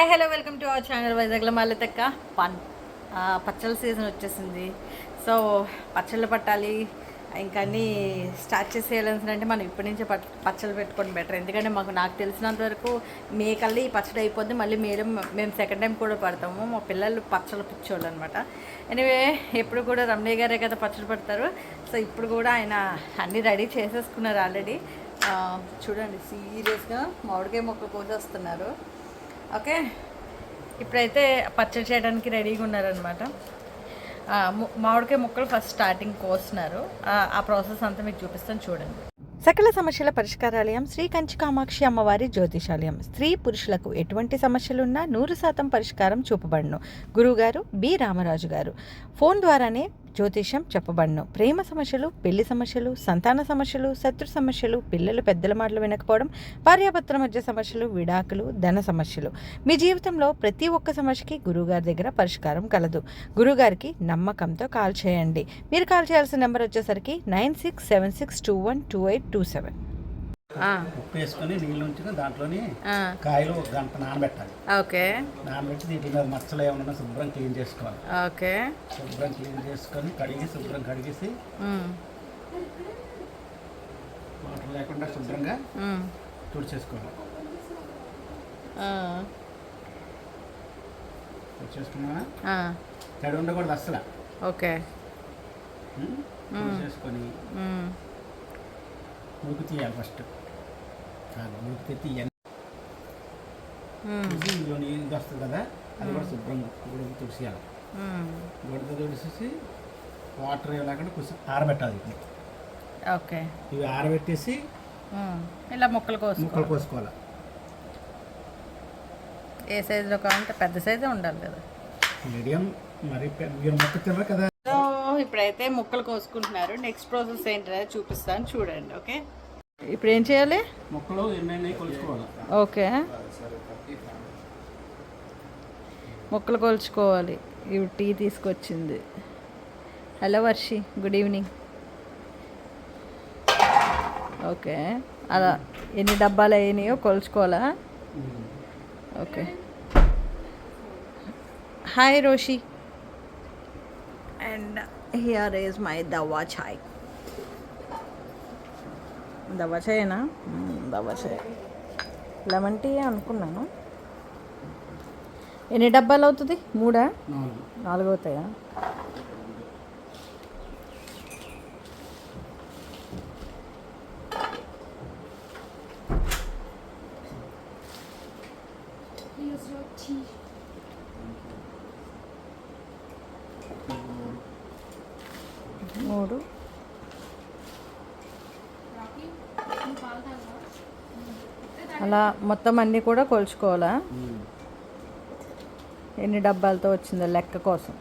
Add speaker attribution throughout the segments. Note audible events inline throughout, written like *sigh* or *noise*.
Speaker 1: Hi hello welcome to our channel వైజాగ్లో మళ్ళీ పన్ పచ్చళ్ళ సీజన్ వచ్చేసింది. సో పచ్చళ్ళు పట్టాలి ఇంకా అన్నీ స్టార్ట్ చేసేయాలని అంటే మనం ఇప్పటి నుంచే పట్ పచ్చళ్ళు పెట్టుకోవడం బెటర్ ఎందుకంటే మాకు నాకు తెలిసినంత వరకు మే కల్లా ఈ పచ్చడి అయిపోద్ది మళ్ళీ మీరు మేము సెకండ్ టైం కూడా పడతాము. మా పిల్లలు పచ్చళ్ళు పిచ్చోళ్ళు అనమాట ఎనివే ఎప్పుడు కూడా రమణయ్య గారే కదా పచ్చడి పడతారు. సో ఇప్పుడు కూడా ఆయన అన్నీ రెడీ చేసేసుకున్నారు ఆల్రెడీ చూడండి సీరియస్గా మామిడికాయ మొక్కలు కోసేస్తున్నారు. ఓకే? ఇప్పుడైతే పచ్చడి చేయడానికి రెడీగా ఉన్నారనమాట మామిడికాయ ముక్కలు ఫస్ట్ స్టార్టింగ్ కోస్తున్నారు. ఆ, ప్రాసెస్ అంతా మీకు చూపిస్తాను చూడండి. సకల సమస్యల పరిష్కారాలయం శ్రీ కంచి కామాక్షి అమ్మవారి జ్యోతిషాలయం. స్త్రీ పురుషులకు ఎటువంటి సమస్యలున్నా నూరు శాతం పరిష్కారం చూపబడును. గురువుగారు బి రామరాజు గారు ఫోన్ ద్వారానే జ్యోతిషం చెప్పబడను. ప్రేమ సమస్యలు పెళ్ళి సమస్యలు సంతాన సమస్యలు శత్రు సమస్యలు పిల్లలు పెద్దల మాటలు వినకపోవడం భార్యాభర్తల మధ్య సమస్యలు విడాకులు ధన సమస్యలు. మీ జీవితంలో ప్రతి ఒక్క సమస్యకి గురువుగారి దగ్గర పరిష్కారం కలదు. గురువుగారికి నమ్మకంతో కాల్ చేయండి. మీరు కాల్ చేయాల్సిన నెంబర్ వచ్చేసరికి nine six seven six two one two eight two seven.
Speaker 2: ఉప్పు వేసుకొని నీళ్ళు ఉంచుకొని దాంట్లోని కాయలు ఒక గంట నానబెట్టాలి.
Speaker 1: ఓకే.
Speaker 2: నానబెట్టి దీంట్లో మీద మచ్చలు ఏమన్నా శుభ్రం క్లీన్ చేసుకోవాలి.
Speaker 1: ఓకే.
Speaker 2: శుభ్రం క్లీన్ చేసుకొని కడిగి శుభ్రం కడిగేసి వాటర్ లేకుండా శుభ్రంగా తుడిచేసుకోవాలి. తుడిచేసుకున్నా తడి ఉండకూడదు అస్సలు.
Speaker 1: ఓకే.
Speaker 2: ఉం? తుడిచేసుకొని మురికి తీయాలి ఫస్ట్. ఇందులో నీళ్ళు వస్తుంది కదా అది కూడా శుభ్రంగా గొడత వాటర్ కొంచెం ఆరబెట్టాలి
Speaker 1: ఓకే.
Speaker 2: ఇవి ఆరబెట్టేసి
Speaker 1: ఇలా ముక్కలు కోసం
Speaker 2: ముక్కలు కోసుకోవాలి.
Speaker 1: ఏ సైజులో కావాలంటే పెద్ద సైజే ఉండాలి కదా.
Speaker 2: మీడియం మరి మీరు మొక్క తినరు కదా.
Speaker 1: ఇప్పుడైతే ముక్కలు కోసుకుంటున్నారు. నెక్స్ట్ ప్రాసెస్ ఏంటనేది చూపిస్తాను. చూడండి ఓకే? ఇప్పుడు ఏం చేయాలి?
Speaker 2: మొక్కలు
Speaker 1: ఓకే. ముక్కలు కొలుచుకోవాలి. ఇవి టీ తీసుకొచ్చింది. Hello Varshi good evening. Okay. అలా ఎన్ని డబ్బాలు అయినాయో కొలుచుకోవాలా? Okay. Hi Roshi. And here is my దవా chai. దవా చాయేనా? చాయ్. లెమన్ టీ అనుకున్నాను. ఎన్ని డబ్బాలు అవుతుంది? మూడా?
Speaker 2: నాలుగు
Speaker 1: అవుతాయా మూడు అలా మొత్తం అన్నీ కూడా కొలుచుకోవాలా? ఎన్ని డబ్బాలతో వచ్చిందో లెక్క కోసం.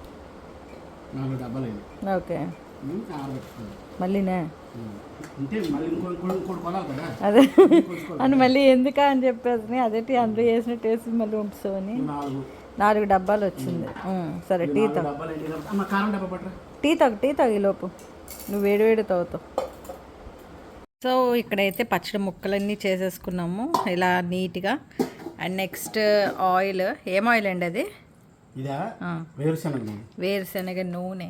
Speaker 1: ఓకే. మళ్ళీనే? అదే. అని మళ్ళీ ఎందుకా అని చెప్పేసి అదేంటి అందులో వేసినట్టు వేసి మళ్ళీ ఉంచుతామని
Speaker 2: నాలుగు.
Speaker 1: నాలుగు డబ్బాలు వచ్చింది. సరే టీ తాగు. టీ తాగు టీ తాగు ఈ లోపు. నువ్వు వేడి వేడి తాగుతావు. సో ఇక్కడైతే పచ్చడి ముక్కలన్నీ చేసేసుకున్నాము ఇలా నీట్గా. అండ్ నెక్స్ట్ ఆయిల్ ఏం ఆయిల్ అండి అది.
Speaker 2: వేరుశనగ నూనె.
Speaker 1: వేరుశనగ నూనె.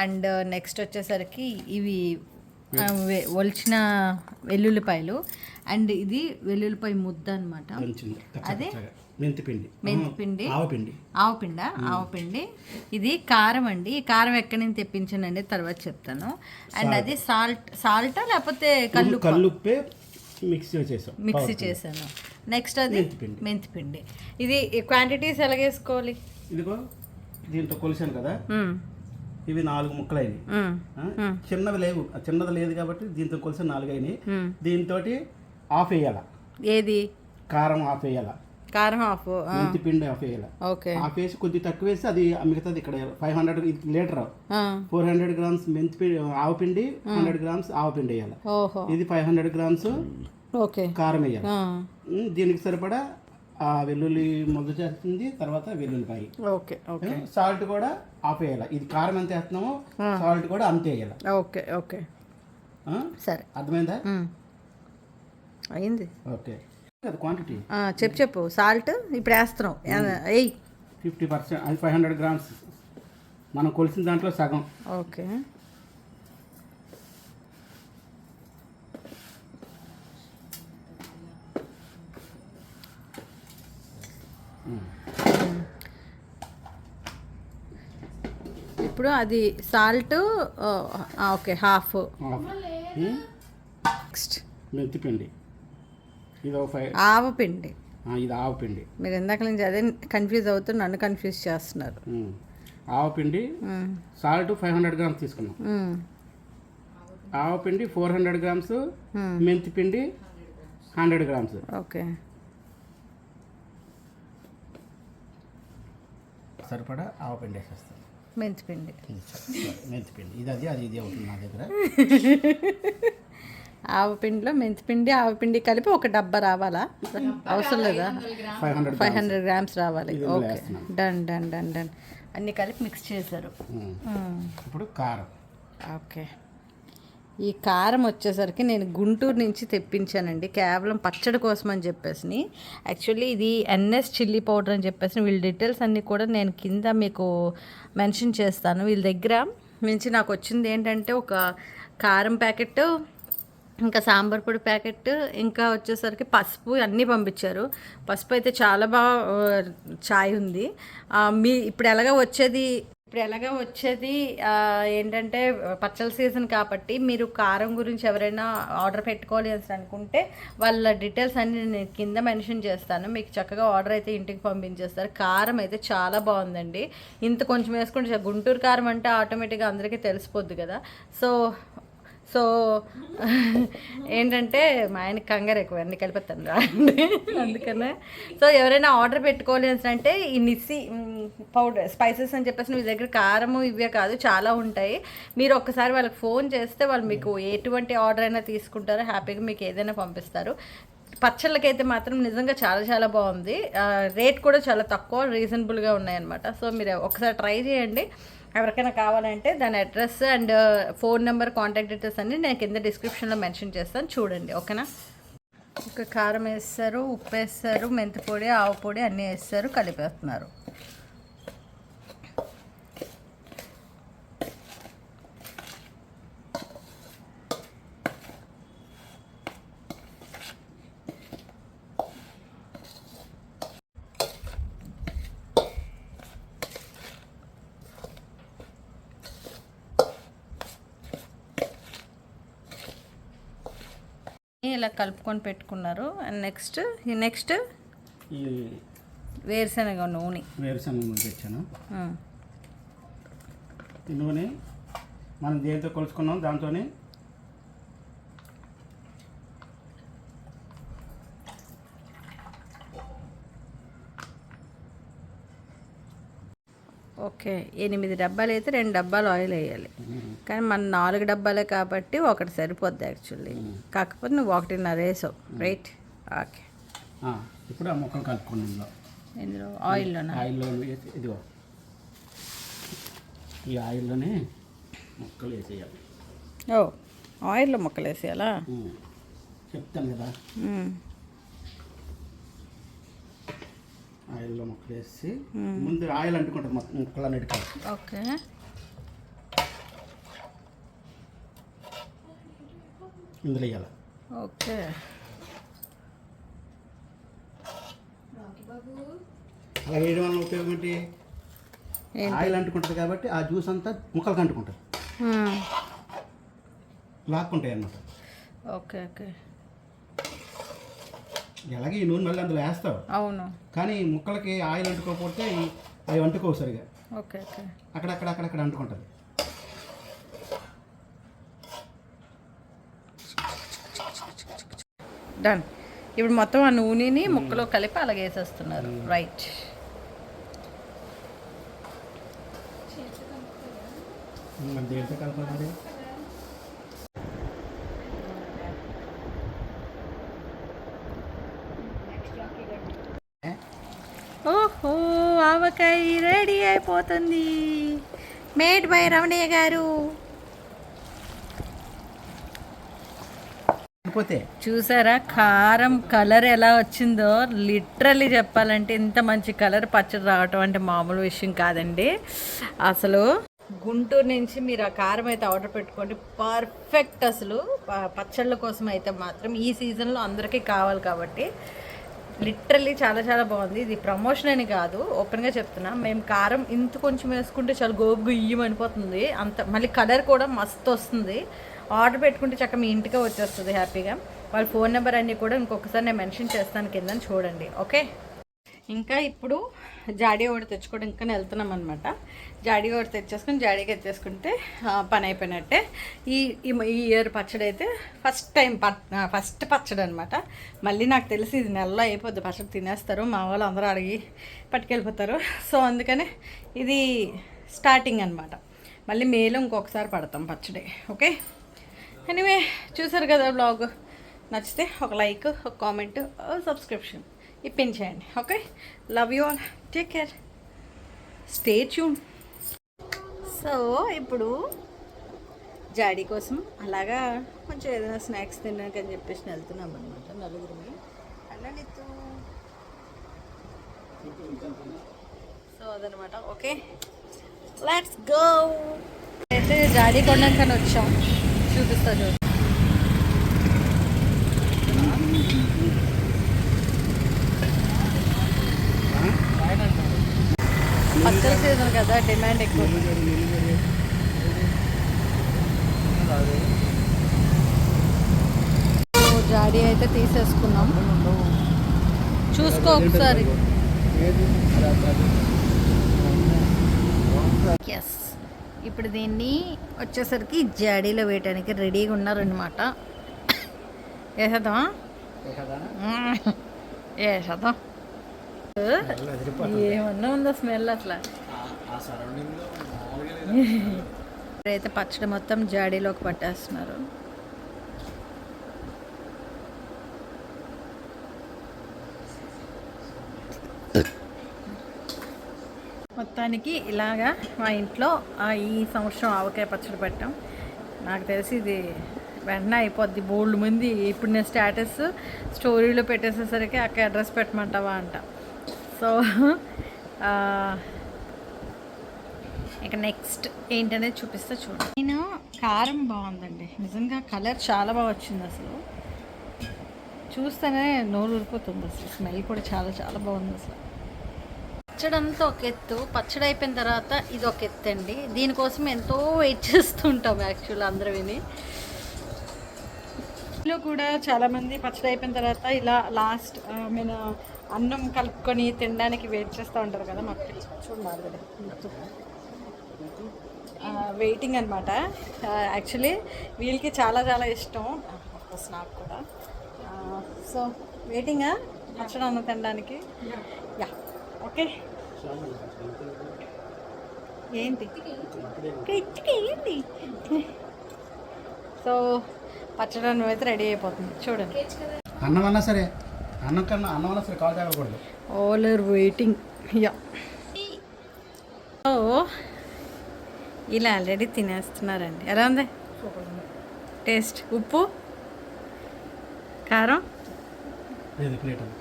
Speaker 1: అండ్ నెక్స్ట్ వచ్చేసరికి ఇవి ఒలిచిన వెల్లుల్లిపాయలు. అండ్ ఇది వెల్లుల్లిపాయ ముద్ద అనమాట అదే?
Speaker 2: మెంతిపిండి.
Speaker 1: మెంతిపిండి.
Speaker 2: ఆవపిండి.
Speaker 1: ఆవపిండ? ఆవపిండి. ఇది కారం అండి. ఈ కారం ఎక్కడి నుంచి తెప్పించానండి తర్వాత చెప్తాను. అండ్ అది సాల్ట్ సాల్టా లేకపోతే కల్లు
Speaker 2: కల్లుప్పే? మిక్సీ చేసాం
Speaker 1: మిక్సీ చేశాను. నెక్స్ట్ అది
Speaker 2: మెంతిపిండి.
Speaker 1: మెంతిపిండి. ఇది క్వాంటిటీస్ ఎలాగేసుకోవాలి
Speaker 2: ఇదిగో దీంతో కొలిసాను కదా. ఇవి నాలుగు ముక్కలు అయినాయి? చిన్నవి లేవు. చిన్నది లేదు కాబట్టి దీంతో కొలిసి నాలుగు అయినాయి. దీంతో ఆఫ్ వేయాల.
Speaker 1: ఏది?
Speaker 2: కారం ఆఫ్ వేయాల.
Speaker 1: కారం హాఫ్
Speaker 2: మెంతి పిండి ఆఫ్ వేయాల.
Speaker 1: ఓకే.
Speaker 2: ఆఫ్ వేసి కొద్ది తక్కువ వేసి అది మిగతాది ఇక్కడ ఫైవ్ హండ్రెడ్ లీటర్.
Speaker 1: ఆ.
Speaker 2: ఫోర్ హండ్రెడ్ గ్రామ్స్ మెంతి పిండి ఆవపిండి హండ్రెడ్ గ్రామ్స్ ఆవపిండి వేయాలి.
Speaker 1: ఓహో.
Speaker 2: ఇది ఫైవ్ హండ్రెడ్ గ్రామ్స్
Speaker 1: ఓకే.
Speaker 2: కారం వేయాలి. దీనికి సరిపడా ఆ వెల్లుల్లి మొదలు చేస్తుంది తర్వాత వెల్లుల్లిపాయ.
Speaker 1: Okay okay.
Speaker 2: సాల్ట్ కూడా ఆఫ్ వేయాలి. ఇది కారం ఎంత వేస్తున్నామో సాల్ట్ కూడా అంతే వేయాలి.
Speaker 1: Okay okay? సరే.
Speaker 2: అర్థమైందా.
Speaker 1: అయింది.
Speaker 2: ఓకే. క్వాంటిటీ
Speaker 1: ఆ, చెప్పు చెప్పు. సాల్ట్ ఇప్పుడు వేస్తున్నాం ఎయ్
Speaker 2: ఫిఫ్టీ పర్సెంట్ అది ఫైవ్ హండ్రెడ్ గ్రామ్స్ మనం కొలిసిన దాంట్లో సగం.
Speaker 1: ఓకే. ఇప్పుడు అది సాల్ట్ ఓకే హాఫ్.
Speaker 2: ఉమ్,
Speaker 1: నెక్స్ట్
Speaker 2: ఇది ఫైవ్
Speaker 1: ఆవపిండి.
Speaker 2: ఆ, ఇది ఆవు పిండి
Speaker 1: మీరు ఇందాక నుంచి అదే కన్ఫ్యూజ్ అవుతూ నన్ను కన్ఫ్యూజ్ చేస్తున్నారు.
Speaker 2: ఉమ్. ఆవు పిండి
Speaker 1: మ్మ్.
Speaker 2: సాల్ట్ ఫైవ్ హండ్రెడ్ గ్రామ్స్ తీసుకున్నాం.
Speaker 1: మ్మ్.
Speaker 2: ఆవు పిండి ఫోర్ హండ్రెడ్ గ్రామ్స్. మెంతి పిండి హండ్రెడ్ గ్రామ్స్.
Speaker 1: ఓకే.
Speaker 2: సరిపడా ఆవు పిండి వేసేస్తాం
Speaker 1: మెంతిపిండి
Speaker 2: మెంతి పిండి. ఇది అది అది ఇది అవుతుంది నా దగ్గర. *laughs*
Speaker 1: ఆవపిండిలో మెంతిపిండి ఆవపిండి కలిపి ఒక డబ్బా రావాలా? అవసరం లేదా?
Speaker 2: Five hundred
Speaker 1: grams. రావాలి. Okay. Done done done done. అన్ని కలిపి మిక్స్ చేశారు.
Speaker 2: ఇప్పుడు కారం.
Speaker 1: ఓకే. ఈ కారం వచ్చేసరికి నేను గుంటూరు నుంచి తెప్పించానండి. కేవలం పచ్చడి కోసం అని చెప్పేసి యాక్చువల్లీ ఇది ఎన్ఎస్ చిల్లీ పౌడర్ అని చెప్పేసి వీళ్ళ డీటెయిల్స్ అన్నీ కూడా నేను కింద మీకు మెన్షన్ చేస్తాను. వీళ్ళ దగ్గర నుంచి నాకు వచ్చింది ఏంటంటే ఒక కారం ప్యాకెట్ ఇంకా సాంబార్ పొడి ప్యాకెట్ ఇంకా వచ్చేసరికి పసుపు అన్నీ పంపించారు. పసుపు అయితే చాలా బాగా చాయ్ ఉంది. మీ ఇప్పుడు ఎలాగ వచ్చేది ఇప్పుడు ఎలాగ వచ్చేది ఏంటంటే పచ్చల సీజన్ కాబట్టి మీరు కారం గురించి ఎవరైనా ఆర్డర్ పెట్టుకోవాలి అని అనుకుంటే వాళ్ళ డీటెయిల్స్ అన్ని నేను కింద మెన్షన్ చేస్తాను. మీకు చక్కగా ఆర్డర్ అయితే ఇంటికి పంపించేస్తారు. కారం అయితే చాలా బాగుందండి. ఇంత కొంచెం వేసుకుంటే గుంటూరు కారం అంటే ఆటోమేటిక్గా అందరికీ తెలిసిపోద్ది కదా. సో సో ఏంటంటే మా ఆయన కంగారు ఎక్కువ అన్ని కలిపిస్తాను రా అందుకనే. సో ఎవరైనా ఆర్డర్ పెట్టుకోవాలి అని అంటే ఈ నిస్సి పౌడర్ స్పైసెస్ అని చెప్పేసి మీ దగ్గర కారము ఇవే కాదు చాలా ఉంటాయి. మీరు ఒక్కసారి వాళ్ళకి ఫోన్ చేస్తే వాళ్ళు మీకు ఎటువంటి ఆర్డర్ అయినా తీసుకుంటారో హ్యాపీగా మీకు ఏదైనా పంపిస్తారు. పచ్చళ్ళకైతే మాత్రం నిజంగా చాలా చాలా బాగుంది. రేట్ కూడా చాలా తక్కువ రీజనబుల్గా ఉన్నాయన్నమాట. సో మీరు ఒకసారి ట్రై చేయండి. ఎవరికైనా కావాలంటే దాని address and phone number contact details అన్ని నేను కింద డిస్క్రిప్షన్లో మెన్షన్ చేస్తాను. చూడండి ఓకేనా? ఒక కారం వేస్తారు ఉప్పు వేస్తారు మెంతి పొడి ఆవు పొడి అన్నీ వేస్తారు కలిపేస్తున్నారు. ఇలా కలుపుకొని పెట్టుకున్నారు. అండ్ నెక్స్ట్ ఈ నెక్స్ట్
Speaker 2: ఈ
Speaker 1: వేరుశనగ నూనె.
Speaker 2: వేరుశనగ నూనె తెచ్చాను. ఈ నూనె మనం దేంతో కొలుచుకున్నాం? దాంతోనే
Speaker 1: ఓకే ఎనిమిది డబ్బాలు అయితే రెండు డబ్బాలు ఆయిల్ వేయాలి. కానీ మన నాలుగు డబ్బాలే కాబట్టి ఒకటి సరిపోద్ది యాక్చువల్లీ. కాకపోతే నువ్వు ఒకటిన్నర వేసావు. రైట్? ఓకే.
Speaker 2: ఇప్పుడు ఆ ముక్కలు కలుపుకోండి ఇందులో
Speaker 1: ఇందులో ఆయిల్లోనా?
Speaker 2: ఆయిల్లో ఇదిగో. ఈ ఆయిల్లోనే ముక్కలు వేసేయాలి.
Speaker 1: ఓ ఆయిల్లో ముక్కలు వేసేయాలా.
Speaker 2: చెప్తాను కదా. ఆయిల్లో ముక్కలు వేసి ముందు ఆయిల్ అంటుకుంటుంది మొత్తం ముక్కలు అన్నిటికీ
Speaker 1: ఓకే.
Speaker 2: ఇందులో వేయాలి
Speaker 1: ఓకే.
Speaker 2: అలా వేయడం వల్ల ఉపయోగం ఏంటి? ఆయిల్ అంటుకుంటుంది కాబట్టి ఆ జ్యూస్ అంతా ముక్కలకు అంటుకుంటుంది. లాక్కుంటాయి అన్నమాట.
Speaker 1: Okay okay.
Speaker 2: ఎలాగే ఈ నూనె మళ్ళీ అందులో వేస్తావు.
Speaker 1: అవును.
Speaker 2: కానీ ముక్కలకి ఆయిల్ అంటుకోకపోతే ఈ- అవి అంటుకోవు సరిగా.
Speaker 1: Okay okay.
Speaker 2: అక్కడక్కడ అక్కడక్కడ అంటుకుంటుంది.
Speaker 1: డన్ ఇప్పుడు మొత్తం ఆ నూనెని ముక్కలో కలిపి అలాగే వేసేస్తున్నారు. రైట్
Speaker 2: కలపాలి
Speaker 1: ఓహో ఆవకాయ రెడీ అయిపోతుంది. Made by Ramanayya garu.
Speaker 2: లేకపోతే
Speaker 1: చూసారా? కారం కలర్ ఎలా వచ్చిందో? లిటరలీ చెప్పాలంటే ఇంత మంచి కలర్ పచ్చడి రావటం అంటే మామూలు విషయం కాదండి. అసలు గుంటూరు నుంచి మీరు ఆ కారం అయితే ఆర్డర్ పెట్టుకోండి. పర్ఫెక్ట్ అసలు. పచ్చళ్ళ కోసం అయితే మాత్రం ఈ సీజన్లో అందరికీ కావాలి కాబట్టి. లిటరల్లీ చాలా చాలా బాగుంది. ఇది ప్రమోషన్ అని కాదు. ఓపెన్గా చెప్తున్నా. మేము కారం ఇంత కొంచెం వేసుకుంటే చాలా గోబు గుయ్యం అనిపోతుంది అంత మళ్ళీ కలర్ కూడా మస్తు వస్తుంది. ఆర్డర్ పెట్టుకుంటే చక్క మీ ఇంటికే వచ్చేస్తుంది హ్యాపీగా. వాళ్ళ ఫోన్ నెంబర్ అన్నీ కూడా ఇంకొకసారి నేను మెన్షన్ చేస్తాను కింద చూడండి ఓకే? ఇంకా ఇప్పుడు జాడీ ఒకటి తెచ్చుకోవడం ఇంకా వెళ్తున్నాం అనమాట జాడీ ఒకటి తెచ్చేసుకుని జాడీకి ఎత్తేసుకుంటే పని అయిపోయినట్టే. ఈ ఈ ఇయర్ పచ్చడి అయితే ఫస్ట్ టైం ఫస్ట్ పచ్చడి అనమాట మళ్ళీ నాకు తెలిసి ఇది నెలలో అయిపోద్ది పచ్చడి తినేస్తారు. మా వాళ్ళు అందరూ అడిగి పట్టుకెళ్ళిపోతారు. సో అందుకని ఇది స్టార్టింగ్ అనమాట మళ్ళీ మేలో ఇంకొకసారి పడతాం పచ్చడి ఓకే? ఎనీవే చూసారు కదా బ్లాగ్ నచ్చితే ఒక లైక్ ఒక comment subscription ఇప్పించేయండి okay love you all take care stay tune so ఇప్పుడు జాడీ కోసం అలాగా కొంచెం ఏదైనా స్నాక్స్ తినడానికి అని చెప్పేసి వెళ్తున్నాం అనమాట నలుగురిని. అల్లనిత్తు సో అదనమాట ఓకే లెట్స్ గో అయితే జాడీ కొనడానికని వచ్చాం చూపిస్తా చూ పచ్చల సీజన్ కదా డిమాండ్ ఎక్కువ. జాడీ అయితే తీసేసుకున్నాం. చూసుకో ఒకసారి. ఎస్ ఇప్పుడు దీన్ని వచ్చేసరికి జాడీలో వేయటానికి రెడీగా ఉన్నారనమాట వేసేద్దామా వేసేద్దాం ఏమన్నా ఉందా స్మెల్
Speaker 2: సరౌండింగ్లో
Speaker 1: అయితే *laughs* పచ్చడి మొత్తం జాడీలోకి పట్టేస్తున్నారు. మొత్తానికి ఇలాగా మా ఇంట్లో ఈ సంవత్సరం ఆవకాయ పచ్చడి పెట్టాం. నాకు తెలిసి ఇది వెంటనే అయిపోద్ది. బోల్డ్ మంది ఇప్పుడు నేను స్టేటస్ స్టోరీలో పెట్టేసేసరికి అక్కడ అడ్రస్ పెట్టమంటావా అంట. సో ఇక నెక్స్ట్ ఏంటనేది చూపిస్తా చూడండి నేను కారం బాగుందండి. నిజంగా కలర్ చాలా బాగా వచ్చింది అసలు. చూస్తేనే నోరు ఊరిపోతుంది అసలు. స్మెల్ కూడా చాలా చాలా బాగుంది అసలు. పచ్చడి అంతా ఒక ఎత్తు. పచ్చడి అయిపోయిన తర్వాత ఇది ఒక ఎత్తు అండి దీనికోసం ఎంతో వెయిట్ చేస్తుంటాం యాక్చువల్ అందరూ విని ఇంట్లో కూడా చాలామంది పచ్చడి అయిపోయిన తర్వాత ఇలా లాస్ట్ మీన్ అన్నం కలుపుకొని తినడానికి వెయిట్ చేస్తూ ఉంటారు కదా మాకు చూడాలి వెయిటింగ్ అనమాట యాక్చువల్లీ వీళ్ళకి చాలా చాలా ఇష్టం. నాకు కూడా. సో వెయిటింగా పచ్చడి అన్నం తినడానికి. ఓకే. ఏంటి? కిటికీ ఏంటి? సో పచ్చడి అన్నం అయితే రెడీ అయిపోతుంది. చూడండి.
Speaker 2: అన్నం అన్నా సరే అన్నం కన్నా అన్నం అన్నా సరే కాల్ తాగకూడదు
Speaker 1: all are waiting ya so ఇలా ఆల్రెడీ తినేస్తున్నారండి. ఎలా ఉంది? టేస్ట్ ఉప్పు? కారం
Speaker 2: లేదు ప్లేట్ అది.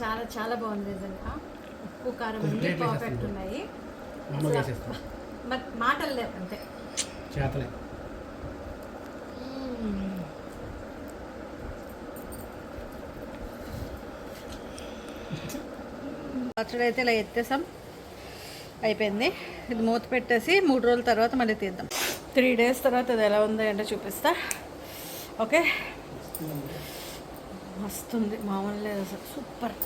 Speaker 1: చాలా చాలా బాగుంది నిజంగా. ఉప్పు కారం అన్నీ పర్ఫెక్ట్. ఉన్నాయి. బట్ మాటలు లేవు అంతే.
Speaker 2: చేతలే.
Speaker 1: పచ్చడి అయితే ఇలా ఎత్తేసాం. అయిపోయింది. ఇది మూత పెట్టేసి మూడు రోజుల తర్వాత మళ్ళీ తీద్దాం. త్రీ డేస్ తర్వాత అది ఎలా ఉందో ఏంటో చూపిస్తా. ఓకే? మస్తుంది మామూలు లేదు అసలు. సూపర్.